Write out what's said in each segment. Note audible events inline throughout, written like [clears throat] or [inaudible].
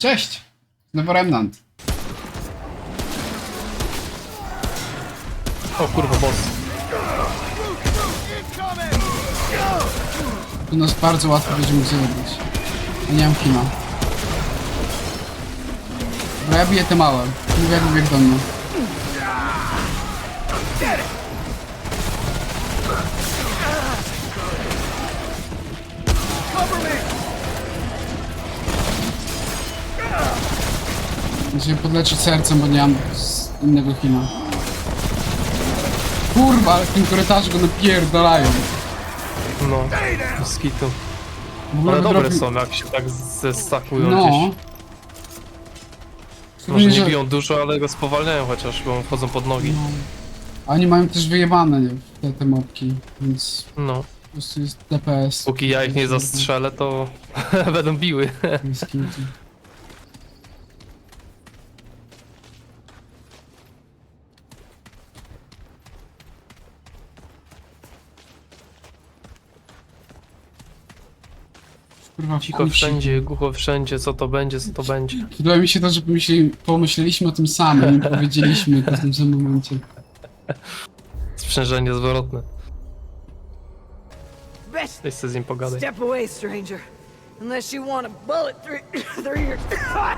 Cześć! Znowu Remnant. O kurwa, boss. Tu nas bardzo łatwo będzie mógł zrobić. Ja nie mam kina. Bo ja biję te małe. Mówię jak bieg do mnie. Się podleczyć sercem, bo nie mam z innego kina. Kurwa, ale w tym korytarzu go napierdalają. No. W ogóle Ale dobre są, jak się tak zestakują No. gdzieś. Może nie że- biją dużo, ale go spowalniają chociaż, bo wchodzą pod nogi. No. A Oni mają też wyjebane nie, te, te mopki, więc No. po prostu jest DPS. Póki ja ich nie zastrzelę, to [laughs] będą biły. Jest. Kurwa, Cicho wszędzie, głucho wszędzie, co to będzie, co to będzie. Wydaje mi się to, że pomyśleli, pomyśleliśmy o tym samym i powiedzieliśmy to w tym samym momencie. Sprzężenie zwrotne. Best Weź sobie z nim pogadaj. step away, stranger. Unless you want a bullet through, [coughs] through your... [coughs] Kurwa,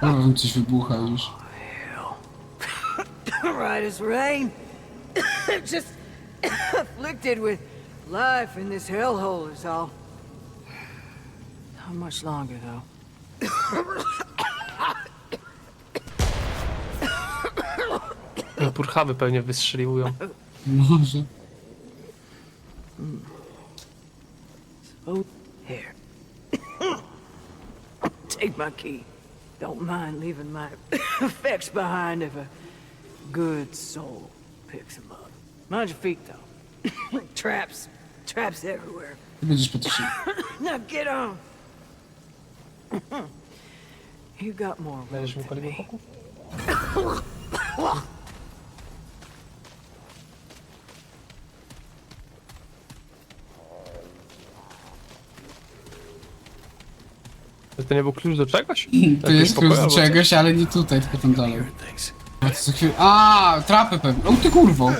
tam coś wybucha już. [coughs] right as rain. Just afflicted with life in this hellhole is all. How much longer, though? [coughs] No, Purchawy pewnie wystrzeliwują. Może. Oh, here. [coughs] Take my key. Don't mind leaving my [coughs] effects behind if a good soul picks them up. Mind your feet, though. traps. Traps everywhere. Ty będziesz patrzył. Now get on. [laughs] you got more room Będziesz mi than palił me. boku? To nie był klucz do czegoś? [clears throat] To Jakiegoś jest pokoju klucz do albo coś? czegoś, ale nie tutaj, tylko tam dalej. A, to co chwilę... A, trapy pewnie. O ty kurwo.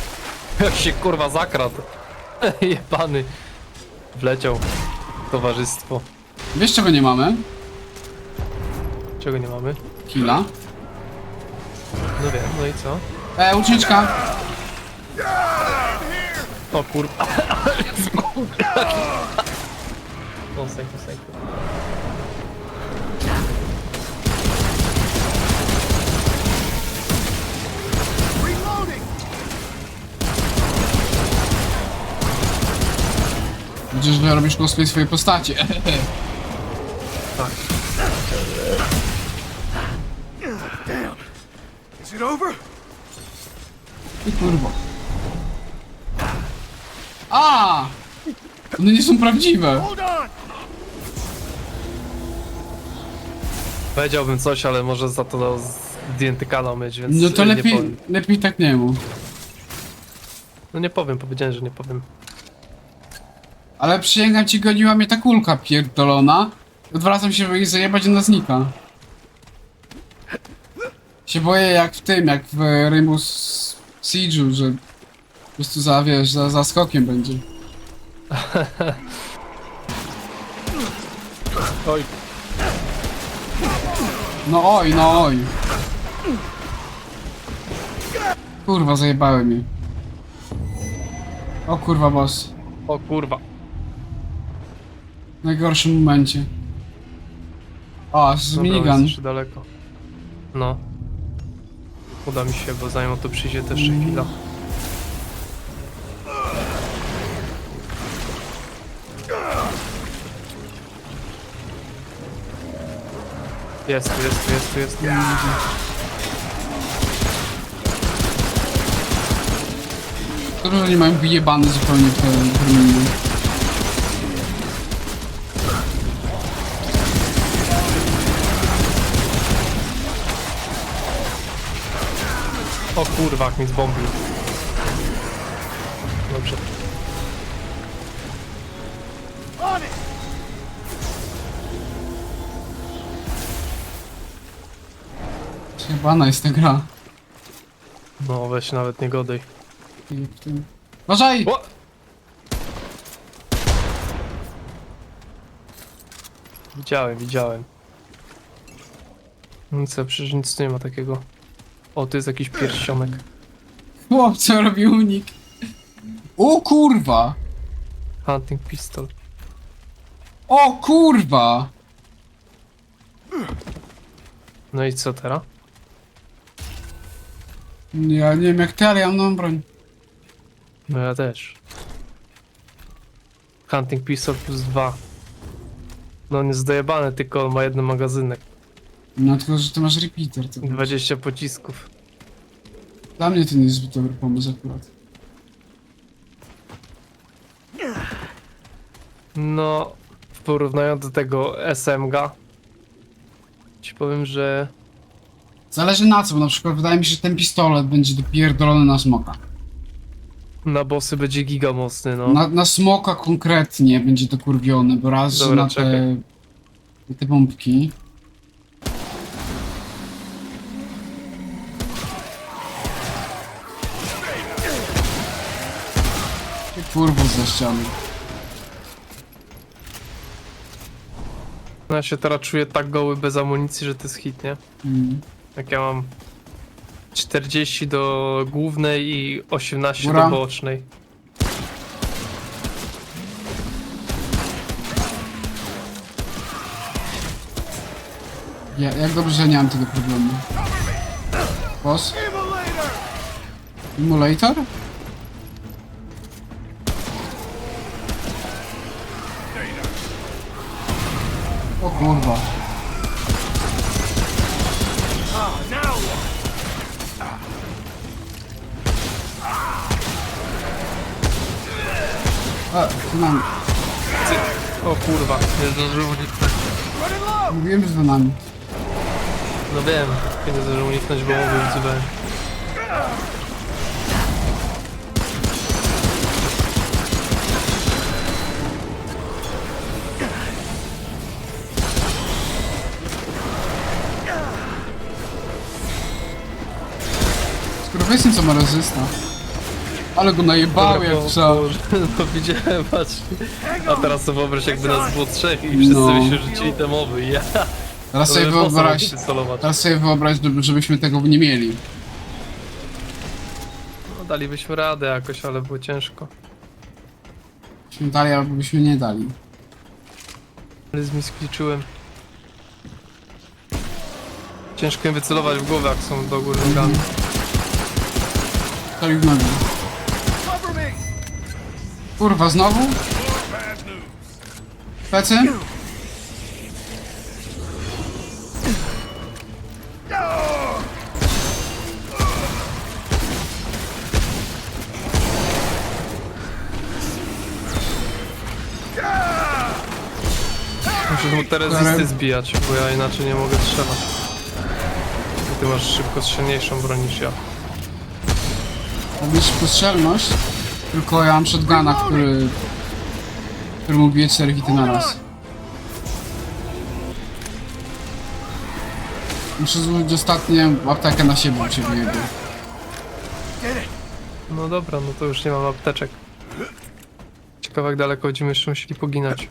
[laughs] Jak się kurwa zakradł. [laughs] Jebany. Wleciał. w Towarzystwo. Wiesz czego nie mamy? Czego nie mamy? Killa. No wiem, no i co? E, uczniczka. O kurwa. Kosek, kosek. Widzisz, że robisz cosplay swojej postaci. [laughs] Tak. Is it over? Ty kurwo. A! One nie są prawdziwe. Hold on! Powiedziałbym coś, ale może za to zdjęty kanał mieć, więc No to nie lepiej, powiem. lepiej tak nie mów. No nie powiem, powiedziałem, że nie powiem. Ale przysięgam ci, goniła mnie ta kulka pierdolona. Odwracam się, jej zajebać, ona znika. Się boję jak w tym, jak w Rainbow Siege'u, że po prostu za, wiesz, za, za skokiem będzie. [laughs] Oj, No oj, no oj. Kurwa, zajebałem mnie. O kurwa, boss. o kurwa. W najgorszym momencie. O, z Dobra, minigun. jeszcze daleko. No. Uda mi się, bo zanim to przyjdzie też jeszcze chwila. Jest tu, jest tu, jest tu, jest tu. To, że nie mają wyjebane zupełnie te terminy. O kurwa, jak mi zbombił. Dobrze. Przejebana jest ta gra. No weź nawet nie godaj. I w tym... Uważaj! O! Widziałem, widziałem. Co, przecież nic nie ma takiego. O, to jest jakiś pierścionek. Chłopcze robi unik. O kurwa! Hunting pistol. O kurwa! No i co teraz? Ja nie wiem jak ty, ale ja mam broń. No ja też. Hunting pistol plus dwa. No on jest dojebany, tylko on ma jeden magazynek. No tylko, że ty masz repeater. To 20 pocisków. Dla mnie to nie jest zbyt dobry pomysł akurat. No, w porównaniu do tego SMG, ci powiem, że Zależy na co, bo na przykład wydaje mi się, że ten pistolet będzie dopierdolony na smoka. na bossy będzie giga mocny, no. Na, na smoka konkretnie będzie dokurwiony, bo raz, że Dobra, na te, czekaj. na te bombki. Kurwo za ściany. No, Ja się teraz czuję tak goły bez amunicji, że to jest hit, nie? Mm. Jak ja mam 40 do głównej i 18 Góra. do bocznej. Ja, jak dobrze, że nie mam tego problemu. Boss? Emulator? Kurwa. A, tu mam. O kurwa, nie zdążył uniknąć. Mówiłem, że za nami. No wiem, nie zdążył uniknąć, bo mówię wzywałem. Wiesz co ma rezysta. Ale go najebał Dobra, jak po- trzeba. [laughs] No widziałem, patrz. A teraz sobie wyobraź, jakby nas było trzech i wszyscy No. by się rzucili te mowy. Ja. Teraz sobie wyobraź. Teraz sobie wyobraź, żeby- żebyśmy tego nie mieli. No, dalibyśmy radę jakoś, ale było ciężko. Byśmy dali albo byśmy nie dali. Ale zmiskliczyłem. Ciężko im wycelować w głowę, jak są do góry nogami. W nogi. Kurwa, znowu? Plecy? Muszę mu te rezysty zbijać, bo ja inaczej nie mogę strzelać. Ty masz szybko strzelniejszą broń niż ja. Mieć postrzelność, tylko ja mam shotguna, który... który mu bije cztery hity na raz. Muszę zużyć ostatnie aptekę na siebie, bo wyjebie. No dobra, no to już nie mam apteczek. Ciekawe jak daleko będziemy jeszcze musieli poginać.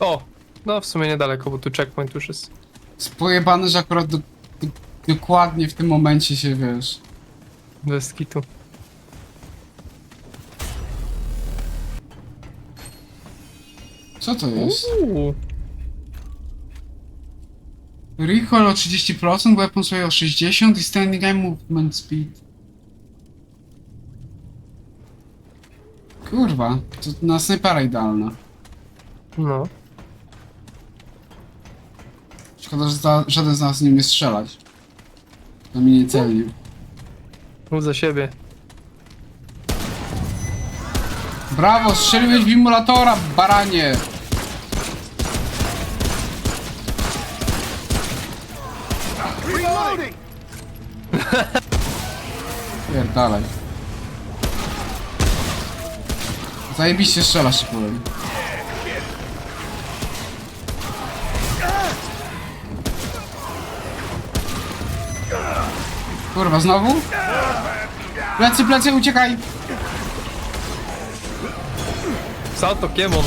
O! No w sumie niedaleko, bo tu checkpoint już jest. Jest pojebane, że akurat do, do, dokładnie w tym momencie się, wiesz... Bez kitu. Co to jest? Uuu. Recoil o 30%, weapon sway o 60% i standing eye movement speed. Kurwa, to na snajpera idealna. No. Szkoda, że za, żaden z nas nie umie strzelać. To mi nie celnie. Mów za siebie. Brawo, strzeliłeś w emulatora, baranie! Pierdalaj. Zajebiście strzelasz, ci powiem. Kurwa, znowu? Plecy, plecy, uciekaj! Salto Kiemon.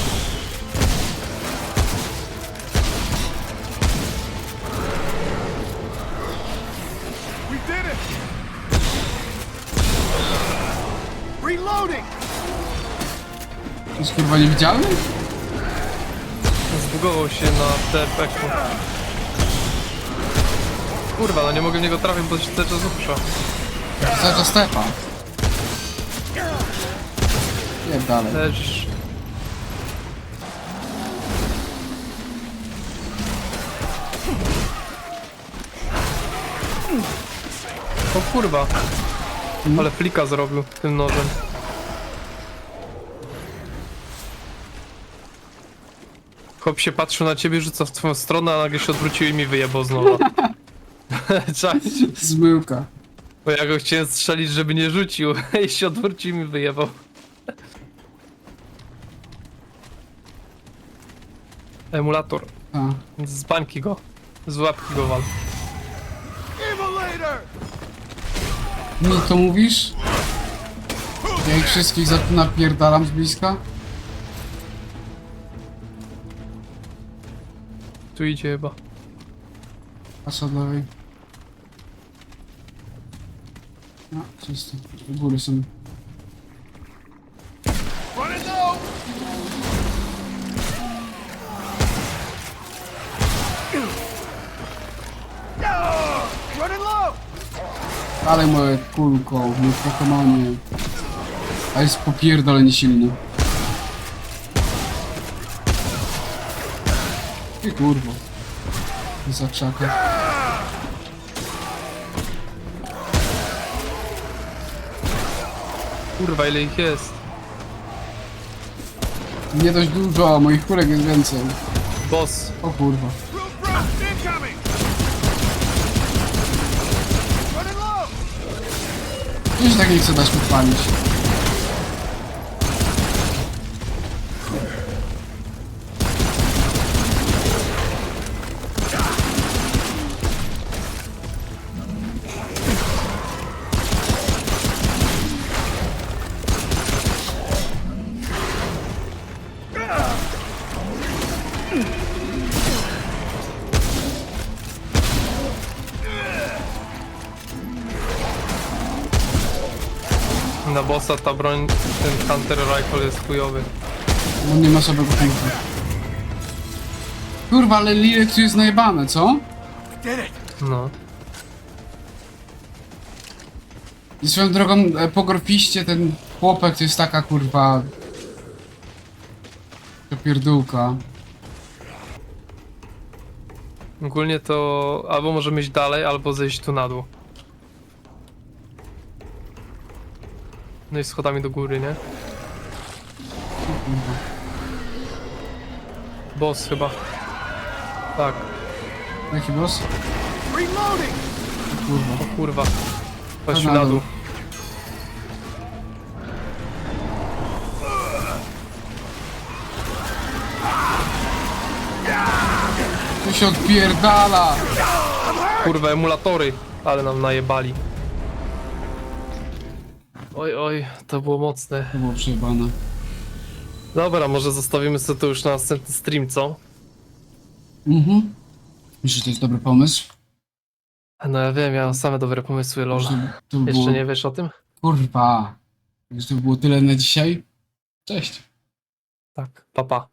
We did it! Reloading! To jest kurwa niewidzialny? Zbugował się na TPK. Kurwa, no nie mogę w niego trafić, bo się cały czas upusza. Co to stepa? Nie dalej. Leżysz. O kurwa. Ale flika zrobił tym nożem. Chłop się patrzył na ciebie, rzuca w twoją stronę, a nagle się odwrócił i mi wyjebał znowu. [laughs] [laughs] Cześć. Zmyłka. Bo ja go chciałem strzelić, żeby nie rzucił [laughs] i się odwrócił i mi wyjebał. Emulator. A. Z bańki go. Z łapki go wal. Mi to mówisz? Ja ich wszystkich za to napierdalam z bliska? Tu idzie chyba. Patrz od No, czysto. U góry są. Ale moje kulko, mój Pokemonie. A jest popierdolenie silny. Ty kurwo. Za krzaka. Kurwa, ile ich jest. Nie dość dużo, a moich kulek jest więcej. Boss. O kurwa. Gdzieś tak nie chce dać podpalić. Na bossa ta broń, ten Hunter Rifle jest chujowy. Bo nie ma sobie punktu. Kurwa, ale Lilek tu jest najebane, co? No. I swoją drogą, e, po gorfiście ten chłopek to jest taka kurwa... To pierdółka. Ogólnie to albo możemy iść dalej, albo zejść tu na dół. No i schodami do góry, nie? Kurwa. Boss chyba. Tak, Jaki boss? Reloading! Kurwa. o kurwa. Chodź tu na dół. To się odpierdala! Kurwa, emulatory, ale nam najebali. Oj, oj, to było mocne. To było przejebane. Dobra, może zostawimy sobie to już na następny stream, co? Mhm. Myślisz, że to jest dobry pomysł? No ja wiem, ja mam same dobre pomysły, lol. To by Jeszcze było... nie wiesz o tym? Kurwa. Już to by było tyle na dzisiaj. Cześć. Tak, papa. Pa.